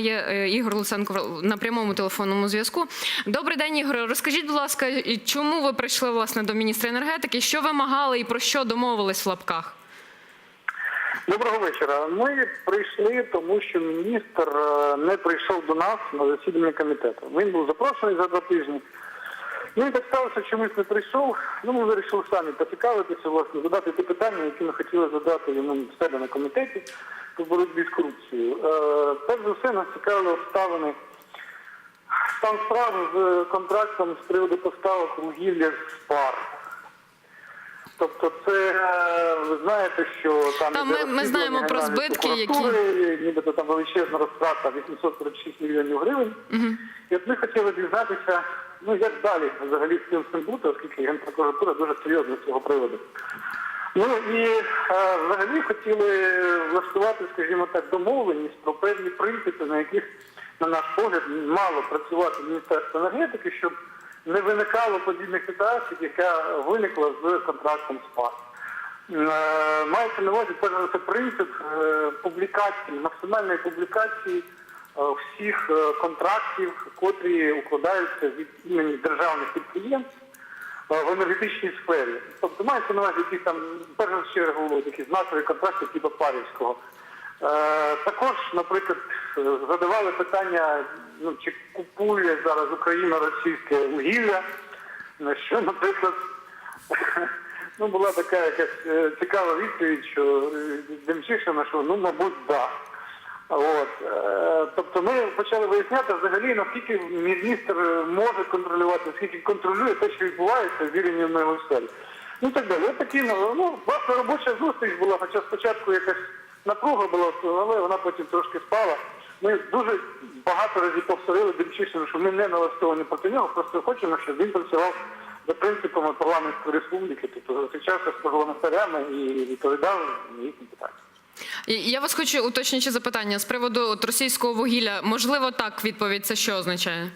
Є е, Ігор Луценко на прямому телефонному зв'язку. Добрий день, Ігор. Розкажіть, будь ласка, чому ви прийшли власне до міністра енергетики? Що вимагали і про що домовились в лапках? Доброго вечора. Ми прийшли, тому що міністр е, не прийшов до нас на засідання комітету. Він був запрошений за два тижні. Ну і так сталося, чомусь не прийшов. Ну, ми вирішили самі поцікавитися, власне, задати ті питання, які ми хотіли задати йому в себе на комітеті по боротьбі з корупцією. Е, перш за все нас цікавили обставини стан справи з контрактом з приводу поставок вугілля з пар. Тобто це е, ви знаєте, що там Та іде ми- ми знаємо про збитки, які- нібито там величезна розтрата 846 мільйонів гривень. І от ми хотіли дізнатися, ну як далі взагалі з цим бути, оскільки Генпрокуратура дуже серйозно з цього приводу. Ну і е, взагалі хотіли влаштувати, скажімо так, домовленість про певні принципи, на яких, на наш погляд, мало працювати Міністерство енергетики, щоб не виникало подібних ситуацій, яка виникла з контрактом СПА. Е, Мається на увазі все принцип е, публікації, максимальної публікації всіх е, контрактів, котрі укладаються від імені державних підприємств е, в енергетичній сфері. Тобто мається на увазі якісь там, першу чергу, такі знакові контракти типу Парівського. Е, також, наприклад, е, задавали питання, ну, чи купує зараз Україна російське вугілля, що, наприклад, ну, була така якась е, цікава відповідь, що е, Демчишина, що ну, мабуть, да. От, е, тобто ми почали виясняти взагалі, наскільки міністр може контролювати, наскільки контролює те, що відбувається в віренні в Мегоселі. Ну так далі. От такі, ну, ну, власне, робоча зустріч була, хоча спочатку якась напруга була, але вона потім трошки спала. Ми дуже багато разів повторили Демчишину, що ми не налаштовані проти нього, просто хочемо, щоб він працював за принципами парламентської республіки, тобто зустрічався з парламентарями і відповідав на їхні питання. Я вас хочу уточнюючи запитання з приводу от, російського вугілля. Можливо, так відповідь це що означає?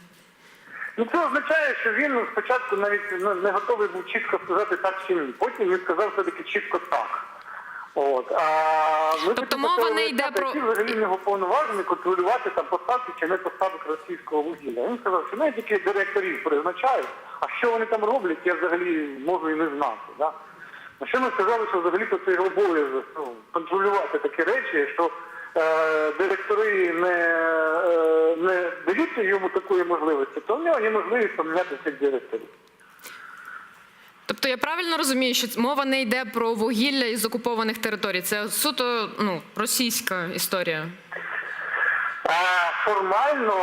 Ну це означає, що він спочатку навіть не готовий був чітко сказати так чи ні. Потім він сказав все-таки чітко так. От. А ми Тобто мова не йде про- взагалі нього повноважені контролювати там поставки чи не поставок російського вугілля. Він сказав, що навіть тільки директорів призначають, а що вони там роблять, я взагалі можу і не знати. Да? На що ми сказали, що взагалі то це його обов'язок ну, контролювати такі речі, що е, директори не, е, не даються йому такої можливості, то в нього є можливість поміняти цих директорів. Тобто я правильно розумію, що мова не йде про вугілля із окупованих територій. Це суто ну, російська історія. Формально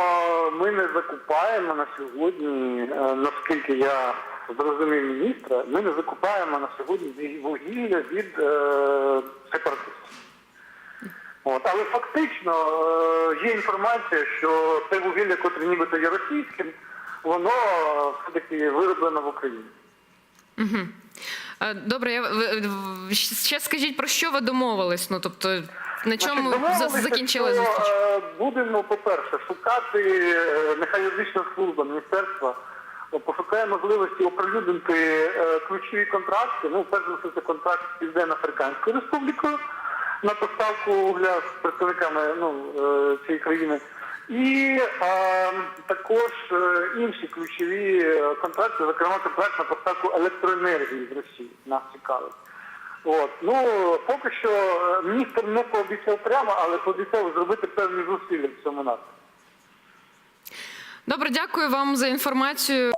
ми не закупаємо на сьогодні, е, наскільки я зрозумів міністра, ми не закупаємо на сьогодні вугілля від е, сепаратистів. От, але фактично е, є інформація, що те вугілля, котре нібито є російським, воно е, все-таки вироблено в Україні. Е, Добре, я ще скажіть про що ви домовились? Ну тобто на чому закінчили зустріч? е, Будемо, по-перше, шукати, е, нехай юридична служба міністерства е, пошукає можливості оприлюднити е, ключові контракти. Ну, перш за все, це контракт з Південно-Африканською Республікою на поставку вугля з представниками ну, е, цієї країни. І е, також інші ключові контракти, зокрема контракт на поставку електроенергії з Росії. Нас цікавить. От ну поки що міністр не пообіцяв прямо, але пообіцяв зробити певні зусилля в цьому напрямку. Добре, дякую вам за інформацію.